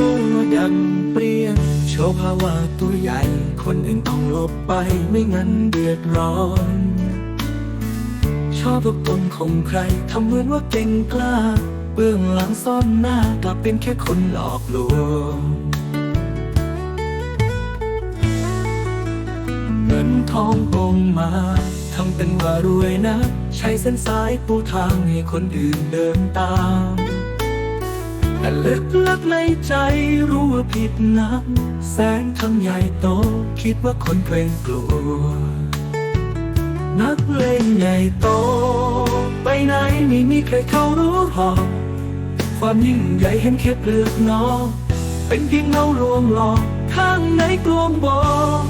มันเปลี่ยน โชว์ภาวะตัวใหญ่ คนอื่นต้องหลบไปไม่งั้นเดือดร้อน ชอบตัวตนของใครทำเหมือนว่าเก่งกล้า เบื้องหลังซ่อนหน้ากลับเป็นแค่คนหลอกลวงเงินทองกงมาทำเป็นว่ารวยนะ ใช้เส้นสายปูทางให้คนอื่นเดินตาม แต่ลึกลักในใจรู้ว่าผิดนัก แสงทำใหญ่โต คิดว่าคนเกรงกลัว นักเลงใหญ่โต ไปไหนไม่มีใครเขารู้หรอกความยิ่งใหญ่เห็นแค่เปลือกนอกเป็นเพียงเงาลวงหลอกข้างในกลวงบอก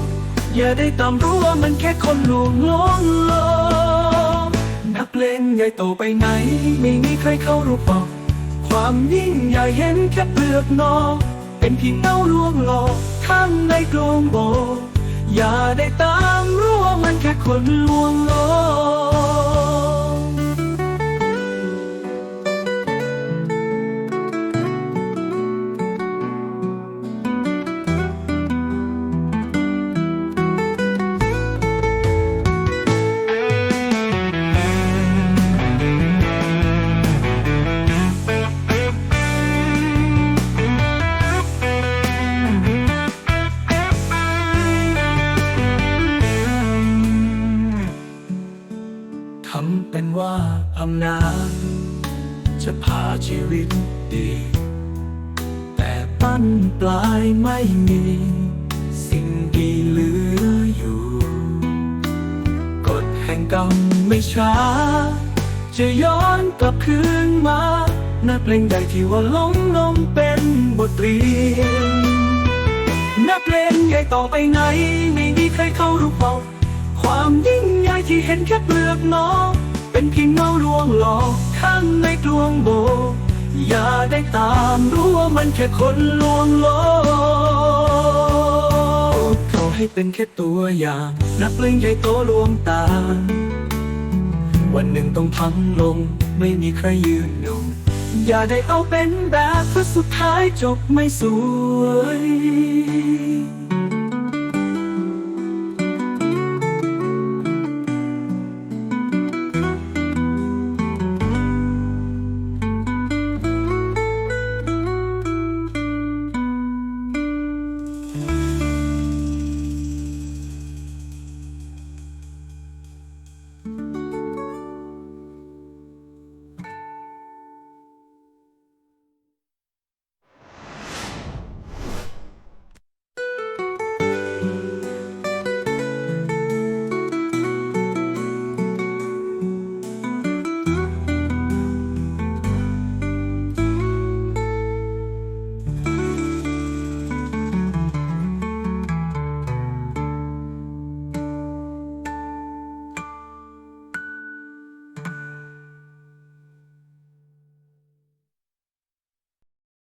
อย่าได้ตามรู้ว่ามันแค่คนลวงล้อนลอกนักเลงใหญ่โตไปไหน ไม่มีใครเขารู้หอก ความยิ่งใหญ่เห็นแค่เปลือกนอกเป็นเพียงเงาลวงหลอกข้างในกลวงบอย่าได้ตามรู้ว่ามันแค่คนลวงล้อ เป็นว่าอำนาจจะพาชีวิตดี แต่ปั้นปลายไม่มี สิ่งดีเหลืออยู่ กฎแห่งกรรมไม่ช้า จะย้อนกลับคืนมานักเพลงใดที่ว่าหลงลงเป็นบทเรียนนักเลงใหญ่ต่อไปไหน ไม่มีใครเข้ารู้เป่าความยิ่งใหญ่ที่เห็นแค่เปลือกนอก เป็นเพียงเงาลวงหลอกข้างในกลวงโบ อย่าได้ตามรู้ว่ามันแค่คนลวงหลอกเขาให้เป็นแค่ตัวอย่าง นักเลงใหญ่โตลวงตา วันหนึ่งต้องพังลง ไม่มีใครยืนหนุนอย่าได้เอาเป็นแบบเพราะสุดท้ายจบไม่สวย